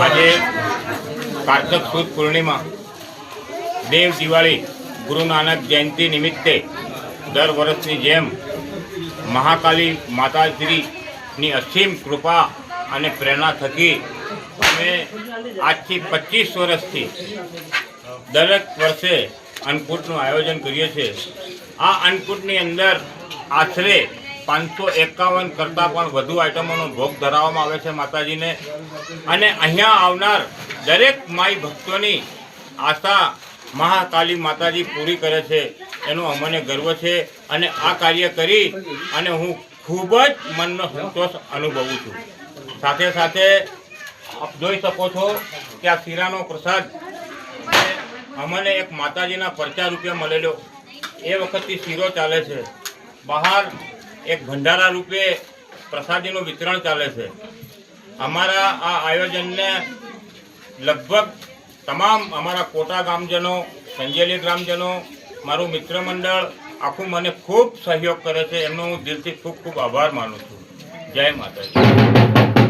આજે કારતક સુદ પૂર્ણિમા, દેવ દિવાળી, ગુરુ નાનક જયંતિ નિમિત્તે દર વર્ષની જેમ મહાકાલી માતાશ્રીની અસીમ કૃપા અને પ્રેરણા થકી અમે આજથી પચીસ વર્ષથી દરેક વર્ષે અન્નકૂટનું આયોજન કરીએ છીએ. આ અન્નકૂટની અંદર આશરે પાંચસો એકાવન કરતાં પણ વધુ આઇટમોનો ભોગ ધરાવવામાં આવે છે માતાજીને. અને અહીંયા આવનાર દરેક માઈ ભક્તોની આશા મહાકાલી માતાજી પૂરી કરે છે. એનો અમને ગર્વ છે અને આ કાર્ય કરી અને હું ખૂબ જ મનનો સંતોષ અનુભવું છું. સાથે સાથે આપ જોઈ શકો છો કે આ શીરાનો પ્રસાદ અમને એક માતાજીના પરચા રૂપિયા મળેલો. એ વખતથી શીરો ચાલે છે. બહાર એક ભંડારા રૂપે પ્રસાદીનું વિતરણ ચાલે છે. અમારા આ આયોજનને લગભગ તમામ અમારા કોટા ગામજનો, સંજેલી ગ્રામજનો, મારું મિત્ર મંડળ આખું મને ખૂબ સહયોગ કરે છે. એમનો હું દિલથી ખૂબ ખૂબ આભાર માનું છું. જય માતાજી.